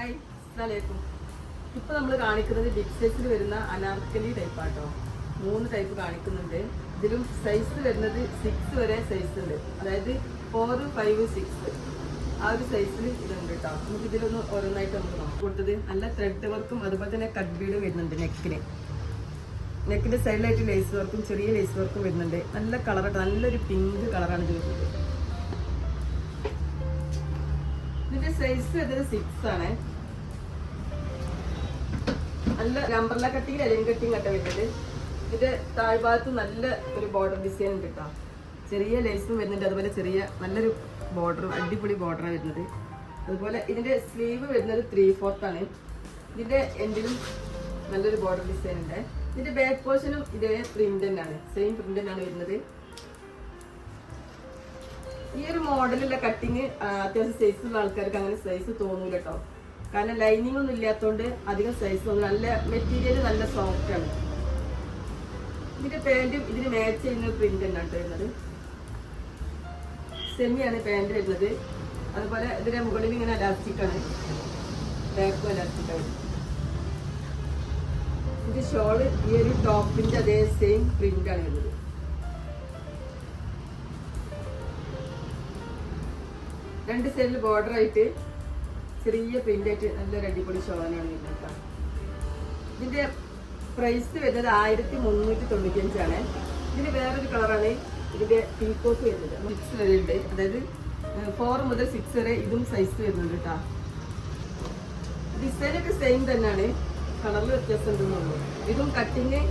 Hi അസ്സലാമലൈക്കും ഇപ്പൊ നമ്മൾ കാണിക്കുന്നത് ബിഗ് സൈസിൽ വരുന്ന അനാർക്കലി ടൈപ്പ് ആട്ടോ. മൂന്ന് ടൈപ്പ് കാണിക്കുന്നുണ്ട്. ഇതിലും സൈസ് വരുന്നത് സിക്സ് വരെ സൈസ് ഉണ്ട്. അതായത് ഫോർ ഫൈവ് സിക്സ് ആ ഒരു സൈസിൽ ഇതുണ്ട് കേട്ടോ നമുക്ക് ഇതിലൊന്ന് ഓരോന്നായിട്ട് നമുക്ക് നോക്കാം കൊടുത്തത്. നല്ല ത്രെഡ് വർക്കും അതുപോലെ തന്നെ കട്ട് ബീഡ് വരുന്നുണ്ട് നെക്കിന് നെക്കിന്റെ സൈഡിലായിട്ട് ലേസ് വർക്കും ചെറിയ ലേസ് വർക്കും വരുന്നുണ്ട്. നല്ല കളർ നല്ലൊരു പിങ്ക് കളറാണ് ഇത് വരുന്നത്. ഇതിന്റെ സൈസ് വരുന്നത് സിക്സ് ആണ്. നല്ല നമ്പർല കട്ടിങ് അലൈൻ കട്ടിങ് കട്ട വരുന്നത് ഇതിന്റെ താഴ്ഭാഗത്ത് നല്ല ഒരു ബോർഡർ ഡിസൈൻ ഉണ്ട് കേട്ടോ ചെറിയ ലേസും വരുന്നുണ്ട്. അതുപോലെ ചെറിയ നല്ലൊരു ബോർഡർ അടിപൊളി ബോർഡറാണ് വരുന്നത്. അതുപോലെ ഇതിന്റെ സ്ലീവ് വരുന്നത് ത്രീ ഫോർത്ത് ആണ്. ഇതിന്റെ എൻഡിലും നല്ലൊരു ബോർഡർ ഡിസൈൻ ഉണ്ട്. ഇതിന്റെ ബാക്ക് പോർഷനും ഇതേ പ്രിന്റ് സെയിം പ്രിന്റ് തന്നെയാണ് വരുന്നത്. ഈ ഒരു മോഡലുള്ള കട്ടിങ് അത്യാവശ്യം സൈസ് ഉള്ള ആൾക്കാർക്ക് അങ്ങനെ സൈസ് തോന്നൂല കേട്ടോ കാരണം ലൈനിങ് ഒന്നും ഇല്ലാത്തതുകൊണ്ട് അധികം സൈസ് ഒന്നും നല്ല മെറ്റീരിയൽ നല്ല സോഫ്റ്റ് ആണ്. ഇതിന്റെ പാന്റും ഇതിന് മാച്ച് ചെയ്യുന്ന പ്രിന്റ് തന്നെയാണ് വരുന്നത്. സെമിയാണ് പാന്റ് വരുന്നത്. അതുപോലെ ഇതിന്റെ മുകളിൽ ഇങ്ങനെ അലാസ്റ്റിക് ആണ്. ബാക്കും അലാസ്റ്റിക് ആണ്. ഇത് ഷോൾ ഈ ഒരു ടോപ്പിന്റെ അതേ സെയിം പ്രിന്റ് ആണ് വരുന്നത്. രണ്ട് സൈഡിൽ ബോർഡർ ആയിട്ട് ചെറിയ പ്രിന്റ് ആയിട്ട് നല്ലൊരു അടിപൊളി ഷോളാണ് വരുന്നത്. ഇതിന്റെ പ്രൈസ് വരുന്നത് ആയിരത്തി മുന്നൂറ്റി തൊണ്ണൂറ്റി അഞ്ചാണ് ഇതിന് വേറൊരു കളറാണ് ഇതിന്റെ പീക്കോക്ക് വരുന്നത്. സിക്സ് വരെ ഉണ്ട്. അതായത് ഫോർ മുതൽ സിക്സ് വരെ ഇതും സൈസ് വരുന്നുണ്ട് കേട്ടോ. ഡിസൈൻ ഒക്കെ സെയിം തന്നെയാണ്. കളറിൽ വ്യത്യാസം ഉണ്ടെന്നുള്ളൂ ഇതും കട്ടിങ്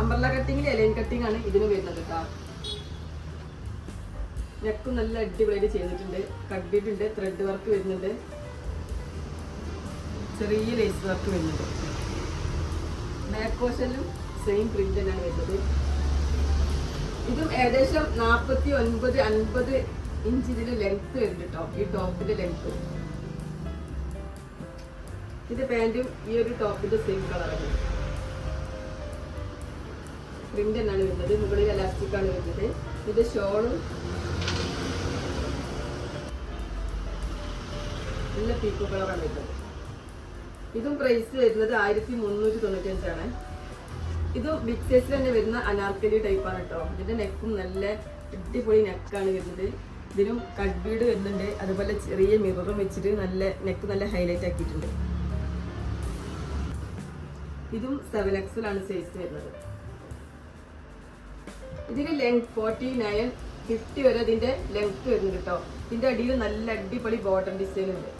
അമ്പർല കട്ടിങ്ങിൽ എലൈൻ കട്ടിങ് ആണ് ഇതിന് വരുന്നത് കേട്ടോ. നെക്കും നല്ല അടിപൊളിയായിട്ട് ചെയ്തിട്ടുണ്ട്. കട്ടിട്ടുണ്ട് ത്രെഡ് വർക്ക് വരുന്നുണ്ട്. ചെറിയ ലേസ് വർക്ക് വരുന്നുണ്ട്. ബാക്ക് പോർഷനിലും സെയിം പ്രിന്റ് തന്നെയാണ് വരുന്നത്. ഇതും ഏകദേശം നാൽപ്പത്തി ഒൻപത് അൻപത് ഇഞ്ച് ഇതിന് ലെങ്ത് വരുന്നുണ്ട് കേട്ടോ ഈ ടോപ്പിന്റെ ലെങ്ത് ഇത് പാന്റും ഈ ഒരു ടോപ്പിന്റെ സെയിം കളറാണ് പ്രിന്റ് തന്നെയാണ് വരുന്നത്. മുകളിൽ എലാസ്റ്റിക് ആണ് വരുന്നത്. ഇത് ഷോളും നല്ല പീക്കോ കളറാണ് വരുന്നത്. ഇതും പ്രൈസ് വരുന്നത് ആയിരത്തി മുന്നൂറ്റി തൊണ്ണൂറ്റി അഞ്ചാണ് ഇതും ബിഗ് സൈസിൽ തന്നെ വരുന്ന അനാർക്കലി ടൈപ്പാണ് കേട്ടോ ഇതിന്റെ നെക്കും നല്ല അടിപൊളി നെക്കാണ് വരുന്നത്. ഇതിനും കട്ട് ബീഡ് വരുന്നുണ്ട്. അതുപോലെ ചെറിയ മിററും വെച്ചിട്ട് നല്ല നെക്ക് നല്ല ഹൈലൈറ്റ് ആക്കിയിട്ടുണ്ട്. ഇതും സെവൻ എക്സലാണ് സൈസ് വരുന്നത്. ഇതിന്റെ ലെങ്ത് ഫോർട്ടി നയൻ ഫിഫ്റ്റി വരെ ഇതിന്റെ ലെങ്ത് വരുന്നുണ്ട് കേട്ടോ ഇതിന്റെ അടിയിൽ നല്ല അടിപൊളി ബോട്ടം ഡിസൈൻ ഉണ്ട്.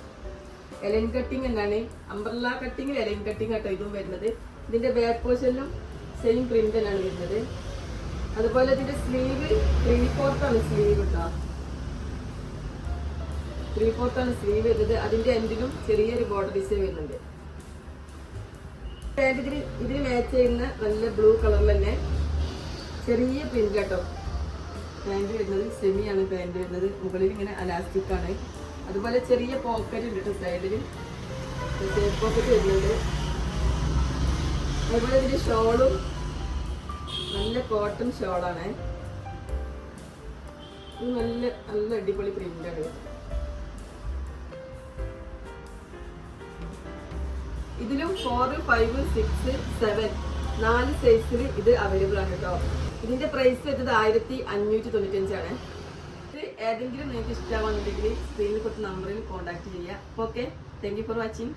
എലൈൻ കട്ടിങ് എന്നാണ്. അംബ്രല്ല കട്ടിങ്ങിൽ എലൈൻ കട്ടിങ് ആട്ടോ ഇതും വരുന്നത്. ഇതിന്റെ ബാക്ക് പോർഷനിലും സെയിം പ്രിന്റ് തന്നെയാണ് വരുന്നത്. അതുപോലെ ഇതിന്റെ സ്ലീവ് ത്രീ ഫോർത്ത് ആണ് സ്ലീവ് കേട്ടോ ത്രീ ഫോർത്ത് ആണ് സ്ലീവ് വരുന്നത്. അതിന്റെ എൻഡിലും ചെറിയൊരു ബോർഡർ ഡിസൈൻ വരുന്നുണ്ട്. പാന്റ് ഇതിന് ഇതിന് മാച്ച് ചെയ്യുന്ന നല്ല ബ്ലൂ കളറിൽ തന്നെ ചെറിയ പ്രിന്റ് കേട്ടോ പാന്റ് വരുന്നത് സെമിയാണ് പാന്റ് വരുന്നത്. മുകളിൽ ഇങ്ങനെ അലാസ്റ്റിക് ആണ്. അതുപോലെ ചെറിയ പോക്കറ്റ് ഉണ്ട് കേട്ടോ സൈഡിൽ പോക്കറ്റ് വരുന്നുണ്ട്. അതുപോലെ ഇതിന്റെ ഷോളും നല്ല കോട്ടൺ ഷോളാണ് നല്ല നല്ല അടിപൊളി പ്രിന്റാണ് ഇതിലും ഫോർ ഫൈവ് സിക്സ് സെവൻ നാല് സൈസിൽ ഇത് അവൈലബിൾ ആണ് കേട്ടോ. ഇതിന്റെ പ്രൈസ് വരുന്നത് ആയിരത്തി അഞ്ഞൂറ്റി തൊണ്ണൂറ്റി അഞ്ചാണ് ഇത് ഏതെങ്കിലും നിങ്ങൾക്ക് ഇഷ്ടമാണെന്നുണ്ടെങ്കിൽ സ്ക്രീനിൽ കൊടുത്ത നമ്പറിൽ കോൺടാക്ട് ചെയ്യുക. Okay thank you for watching